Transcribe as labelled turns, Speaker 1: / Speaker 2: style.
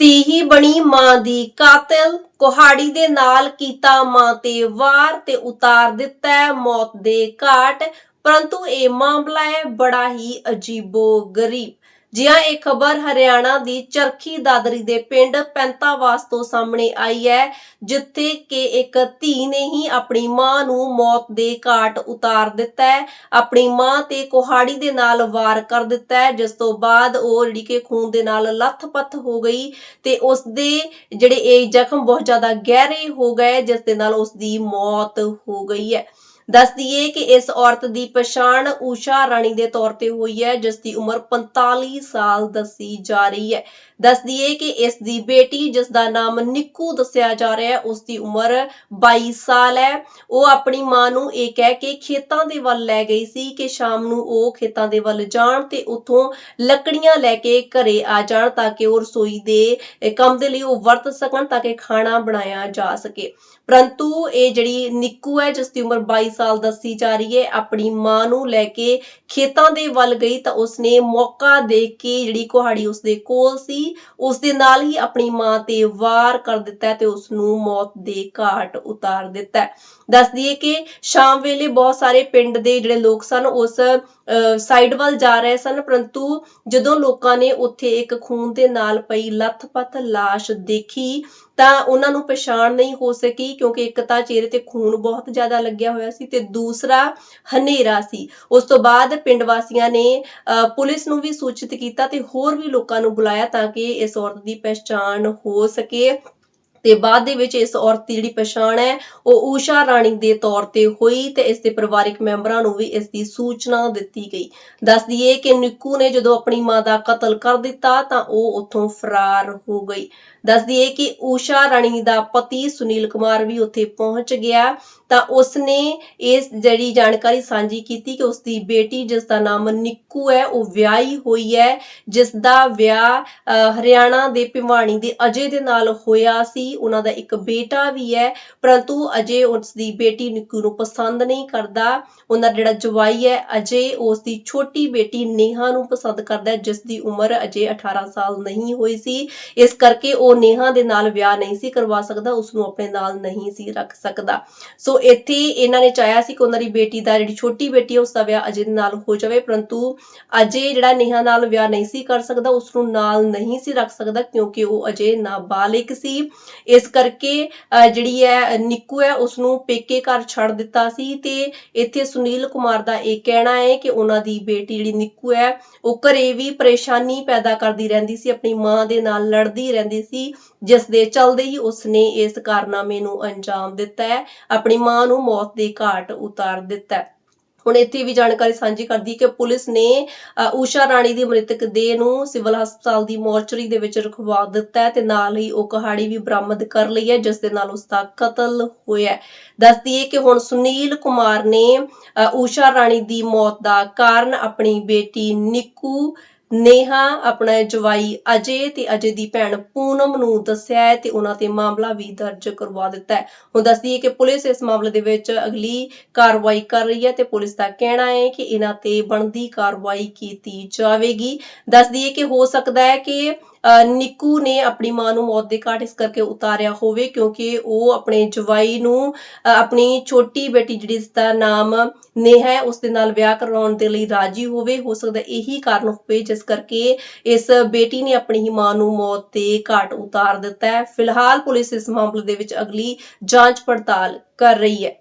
Speaker 1: ਧੀ ਬਣੀ ਮਾਂ ਦੀ ਕਾਤਲ, ਕੁਹਾੜੀ ਦੇ ਨਾਲ ਕੀਤਾ ਮਾਂ ਤੇ ਵਾਰ ਤੇ ਉਤਾਰ ਦਿੱਤਾ ਮੌਤ ਦੇ ਘਾਟ, ਪਰੰਤੂ ਇਹ ਮਾਮਲਾ ਹੈ ਬੜਾ ਹੀ ਅਜੀਬੋ ਗਰੀਬ ਜਿਹਾ ਇਹ ਖਬਰ ਹਰਿਆਣਾ ਦੀ ਚਰਖੀ ਦਾਦਰੀ ਦੇ ਪਿੰਡ ਪੈਂਤਾਵਾਸ ਤੋਂ ਸਾਹਮਣੇ ਆਈ ਹੈ, ਜਿੱਥੇ ਕਿ ਇੱਕ ਧੀ ਨੇ ਹੀ ਆਪਣੀ ਮਾਂ ਨੂੰ ਮੌਤ ਦੇ ਘਾਟ ਉਤਾਰ ਦਿੱਤਾ ਹੈ। ਆਪਣੀ ਮਾਂ ਤੇ ਕੁਹਾੜੀ ਦੇ ਨਾਲ ਵਾਰ ਕਰ ਦਿੱਤਾ ਹੈ, ਜਿਸ ਤੋਂ ਬਾਅਦ ਉਹ ਜਿਹੜੀ ਕਿ ਖੂਨ ਦੇ ਨਾਲ ਲੱਥਪੱਥ ਹੋ ਗਈ ਤੇ ਉਸ ਦੇ ਜਿਹੜੇ ਇਹ ਜ਼ਖਮ ਬਹੁਤ ਜ਼ਿਆਦਾ ਗਹਿਰੇ ਹੋ ਗਏ, ਜਿਸ ਦੇ ਨਾਲ ਉਸ ਦੀ ਮੌਤ ਹੋ ਗਈ ਹੈ। ਦੱਸ ਦਈਏ ਕਿ ਇਸ ਔਰਤ ਦੀ ਪਛਾਣ ਊਸ਼ਾ ਰਾਣੀ ਦੇ ਤੌਰ ਤੇ ਹੋਈ ਹੈ, ਜਿਸ ਦੀ ਉਮਰ 45 ਸਾਲ ਦੱਸੀ ਜਾ ਰਹੀ ਹੈ। ਦੱਸ ਦਈਏ ਕਿ ਇਸ ਦੀ ਬੇਟੀ, ਜਿਸ ਦਾ ਨਾਮ ਨਿੱਕੂ ਦੱਸਿਆ ਜਾ ਰਿਹਾ ਹੈ, ਉਸ ਦੀ ਉਮਰ 22 ਸਾਲ ਹੈ। ਉਹ ਆਪਣੀ ਮਾਂ ਨੂੰ ਇਹ ਕਹਿ ਕੇ ਖੇਤਾਂ ਦੇ ਵੱਲ ਲੈ ਗਈ ਸੀ ਕਿ ਸ਼ਾਮ ਨੂੰ ਉਹ ਖੇਤਾਂ ਦੇ ਵੱਲ ਜਾਣ ਤੇ ਉੱਥੋਂ ਲੱਕੜੀਆਂ ਲੈ ਕੇ ਘਰੇ ਆ ਜਾਣ ਤਾਂ ਕਿ ਉਹ ਰਸੋਈ ਦੇ ਕੰਮ ਦੇ ਲਈ ਉਹ ਵਰਤ ਸਕਣ ਤਾਂ ਕਿ ਖਾਣਾ ਬਣਾਇਆ ਜਾ ਸਕੇ। ਪਰੰਤੂ ਇਹ ਜਿਹੜੀ ਨਿੱਕੂ ਹੈ, ਜਿਸ ਦੀ ਉਮਰ 22 ਸਾਲ ਦੱਸੀ ਜਾ ਰਹੀ ਹੈ ਆਪਣੀ ਮਾਂ ਨੂੰ ਲੈ ਕੇ ਖੇਤਾਂ ਦੇ ਵੱਲ ਗਈ ਤਾਂ ਉਸਨੇ ਮੌਕਾ ਦੇਖ ਕੇ ਜਿਹੜੀ ਕੁਹਾੜੀ ਉਸਦੇ ਕੋਲ ਸੀ ਉਸ ਦੇ ਨਾਲ ਹੀ ਆਪਣੀ ਮਾਂ ਤੇ ਵਾਰ ਕਰ ਦਿੱਤਾ ਤੇ ਉਸ ਨੂੰ ਮੌਤ ਦੇ ਘਾਟ ਉਤਾਰ ਦਿੱਤਾ ਹੈ। ਦੱਸ ਦਈਏ ਕਿ ਸ਼ਾਮ ਵੇਲੇ ਬਹੁਤ ਸਾਰੇ ਪਿੰਡ ਦੇ ਜਿਹੜੇ ਲੋਕ ਸਨ, ਉਸ ਸਾਈਡ ਵੱਲ ਜਾ ਰਹੇ ਸਨ ਪਰੰਤੂ ਜਦੋਂ ਲੋਕਾਂ ਨੇ ਉੱਥੇ ਇੱਕ ਖੂਨ ਦੇ ਨਾਲ ਪਈ ਲੱਥਪੱਥ ਲਾਸ਼ ਦੇਖੀ ਤਾਂ ਉਹਨਾਂ ਨੂੰ ਪਛਾਣ ਨਹੀਂ ਹੋ ਸਕੀ ਕਿਉਂਕਿ ਇੱਕ ਤਾਂ ਚਿਹਰੇ ਤੇ ਖੂਨ ਬਹੁਤ ਜ਼ਿਆਦਾ ਲੱਗਿਆ ਹੋਇਆ ਸੀ ਤੇ ਦੂਸਰਾ ਹਨੇਰਾ ਸੀ। ਉਸ ਤੋਂ ਬਾਅਦ ਪਿੰਡ ਵਾਸੀਆਂ ਨੇ ਅ, ਪੁਲਿਸ ਨੂੰ ਵੀ ਸੂਚਿਤ ਕੀਤਾ ਤੇ ਹੋਰ ਵੀ ਲੋਕਾਂ ਨੂੰ ਬੁਲਾਇਆ ਤਾਂ ਕਿ ਇਸ ਔਰਤ ਦੀ ਪਛਾਣ ਹੋ ਸਕੇ। ਤੇ ਬਾਅਦ ਦੇ ਵਿੱਚ ਇਸ ਔਰਤ ਦੀ ਜਿਹੜੀ ਪਛਾਣ ਹੈ ਉਹ ਊਸ਼ਾ ਰਾਣੀ ਦੇ ਤੌਰ ਤੇ ਹੋਈ ਤੇ ਇਸ ਦੇ ਪਰਿਵਾਰਕ ਮੈਂਬਰਾਂ ਨੂੰ ਵੀ ਇਸ ਦੀ ਸੂਚਨਾ ਦਿੱਤੀ ਗਈ। ਦੱਸ ਦਈਏ ਕਿ ਨਿੱਕੂ ਨੇ ਜਦੋਂ ਆਪਣੀ ਮਾਂ ਦਾ ਕਤਲ ਕਰ ਦਿੱਤਾ ਤਾਂ ਉਹ ਉੱਥੋਂ ਫਰਾਰ ਹੋ ਗਈ। ਦੱਸ ਦਈਏ ਕਿ ਊਸ਼ਾ ਰਾਣੀ ਦਾ ਪਤੀ ਸੁਨੀਲ ਕੁਮਾਰ ਵੀ ਉੱਥੇ ਪਹੁੰਚ ਗਿਆ ਤਾਂ ਉਸਨੇ ਇਸ ਜਿਹੜੀ ਜਾਣਕਾਰੀ ਸਾਂਝੀ ਕੀਤੀ ਕਿ ਉਸ ਦੀ ਬੇਟੀ ਜਿਸ ਦਾ ਨਾਮ ਨਿੱਕੂ ਹੈ ਉਹ ਵਿਆਹੀ ਹੋਈ ਹੈ ਜਿਸ ਦਾ ਵਿਆਹ ਅ, ਹਰਿਆਣਾ ਦੇ ਭਿਵਾਣੀ ਦੇ ਅਜੇ ਦੇ ਨਾਲ ਹੋਇਆ ਸੀ ਉਹਨਾਂ ਦਾ ਇੱਕ ਬੇਟਾ ਵੀ ਹੈ, ਪਰੰਤੂ ਅਜੇ ਉਸ ਦੀ ਬੇਟੀ ਨਿੱਕੂ ਨੂੰ ਪਸੰਦ ਨਹੀਂ ਕਰਦਾ। ਉਹਨਾਂ ਦਾ ਜਿਹੜਾ ਜਵਾਈ ਹੈ, ਅਜੇ ਉਸ ਦੀ ਛੋਟੀ ਬੇਟੀ ਨੇਹਾ ਨੂੰ ਪਸੰਦ ਕਰਦਾ ਹੈ ਜਿਸ ਦੀ ਉਮਰ ਅਜੇ 18 ਸਾਲ ਨਹੀਂ ਹੋਈ ਸੀ। ਇਸ ਕਰਕੇ ਉਹ ਨੇਹਾ ਦੇ ਨਾਲ ਵਿਆਹ ਨਹੀਂ ਸੀ ਕਰਵਾ ਸਕਦਾ ਉਸ ਨੂੰ ਆਪਣੇ ਨਾਲ ਨਹੀਂ ਸੀ ਰੱਖ ਸਕਦਾ। ਸੋ ਇੱਥੇ ਇਹਨਾਂ ਨੇ ਚਾਹਿਆ ਸੀ ਕਿ ਉਹਨਾਂ ਦੀ ਬੇਟੀ ਦਾ, ਜਿਹੜੀ ਛੋਟੀ ਬੇਟੀ ਹੈ ਉਸ ਦਾ ਵਿਆਹ ਅਜੇ ਦੇ ਨਾਲ ਹੋ ਜਾਵੇ, ਪਰੰਤੂ ਅਜੇ ਜਿਹੜਾ ਨੇਹਾ ਨਾਲ ਵਿਆਹ ਨਹੀਂ ਸੀ ਕਰ ਸਕਦਾ ਉਸ ਨੂੰ ਨਾਲ ਨਹੀਂ ਸੀ ਰੱਖ ਸਕਦਾ, ਕਿਉਂਕਿ ਉਹ ਅਜੇ ਨਾਬਾਲਿਗ ਸੀ। ਇਸ ਕਰਕੇ ਜਿਹੜੀ ਹੈ, ਨਿੱਕੂ ਹੈ ਉਸ ਨੂੰ ਪੇਕੇ ਘਰ ਛੱਡ ਦਿੱਤਾ ਸੀ ਤੇ ਇੱਥੇ ਸੁਨੀਲ ਕੁਮਾਰ ਦਾ ਇਹ ਕਹਿਣਾ ਹੈ ਕਿ ਉਹਨਾਂ ਦੀ ਬੇਟੀ ਜਿਹੜੀ ਨਿੱਕੂ ਹੈ, ਉਹ ਘਰੇ ਵੀ ਪਰੇਸ਼ਾਨੀ ਪੈਦਾ ਕਰਦੀ ਰਹਿੰਦੀ ਸੀ, ਆਪਣੀ ਮਾਂ ਦੇ ਨਾਲ ਲੜਦੀ ਰਹਿੰਦੀ ਸੀ, ਜਿਸ ਦੇ ਚਲਦੇ ਹੀ ਉਸਨੇ ਇਸ ਕਾਰਨਾਮੇ ਨੂੰ ਅੰਜਾਮ ਦਿੱਤਾ ਹੈ, ਆਪਣੀ ਮਾਂ ਨੂੰ ਮੌਤ ਦੇ ਘਾਟ ਉਤਾਰ ਦਿੱਤਾ ਹੈ। ਹੁਣ ਇੱਥੇ ਵੀ ਜਾਣਕਾਰੀ ਸਾਂਝੀ ਕਰਦੀ ਕਿ ਪੁਲਿਸ ਨੇ ਊਸ਼ਾ ਰਾਣੀ ਦੀ ਮ੍ਰਿਤਕ ਦੇਹ ਨੂੰ ਸਿਵਲ ਹਸਪਤਾਲ ਦੀ ਮੋਰਚਰੀ ਦੇ ਵਿੱਚ ਰਖਵਾ ਦਿੱਤਾ ਹੈ ਤੇ ਨਾਲ ਹੀ ਉਹ ਕਹਾੜੀ ਵੀ ਬਰਾਮਦ ਕਰ ਲਈ ਹੈ, ਜਿਸ ਦੇ ਨਾਲ ਉਸ ਦਾ ਕਤਲ ਹੋਇਆ ਦੱਸਦੀ ਹੈ ਕਿ ਹੁਣ ਸੁਨੀਲ ਕੁਮਾਰ ਨੇ ਊਸ਼ਾ ਰਾਣੀ ਦੀ ਮੌਤ ਦਾ ਕਾਰਨ ਆਪਣੀ ਬੇਟੀ ਨਿੱਕੂ ਨੇਹਾ ਆਪਣਾ ਜਵਾਈ ਅਜੇ ਤੇ ਅਜੇ ਦੀ ਭੈਣ ਪੂਨਮ ਨੂੰ ਦੱਸਿਆ ਹੈ ਤੇ ਉਹਨਾਂ ਤੇ ਮਾਮਲਾ ਵੀ ਦਰਜ ਕਰਵਾ ਦਿੱਤਾ ਹੈ। ਹੁਣ ਦੱਸਦੀ ਹੈ ਕਿ ਪੁਲਿਸ ਇਸ ਮਾਮਲੇ ਦੇ ਵਿੱਚ ਅਗਲੀ ਕਾਰਵਾਈ ਕਰ ਰਹੀ ਹੈ ਤੇ ਪੁਲਿਸ ਦਾ ਕਹਿਣਾ ਹੈ ਕਿ ਇਹਨਾਂ ਤੇ ਬਣਦੀ ਕਾਰਵਾਈ ਕੀਤੀ ਜਾਵੇਗੀ। ਦੱਸਦੀ ਹੈ ਕਿ ਹੋ ਸਕਦਾ ਹੈ ਕਿ ਨਿੱਕੂ ਨੇ ਆਪਣੀ ਮਾਂ ਨੂੰ ਮੌਤ ਦੇ ਘਾਟ ਇਸ ਕਰਕੇ ਉਤਾਰਿਆ ਹੋਵੇ ਕਿਉਂਕਿ ਉਹ ਆਪਣੇ ਜਵਾਈ ਨੂੰ ਆਪਣੀ ਛੋਟੀ ਬੇਟੀ ਜਿਹੜੀ ਇਸ ਦਾ ਨਾਮ ਨੇਹਾ ਹੈ, ਉਸ ਦੇ ਨਾਲ ਵਿਆਹ ਕਰਵਾਉਣ ਦੇ ਲਈ ਰਾਜੀ ਹੋਵੇ। ਹੋ ਸਕਦਾ ਇਹੀ ਕਾਰਨ ਹੋਵੇ ਜਿਸ ਕਰਕੇ ਇਸ ਬੇਟੀ ਨੇ ਆਪਣੀ ਹੀ ਮਾਂ ਨੂੰ ਮੌਤ ਦੇ ਘਾਟ ਉਤਾਰ ਦਿੱਤਾ ਹੈ। ਫਿਲਹਾਲ ਪੁਲਿਸ ਇਸ ਮਾਮਲੇ ਦੇ ਵਿੱਚ ਅਗਲੀ ਜਾਂਚ ਪੜਤਾਲ ਕਰ ਰਹੀ ਹੈ।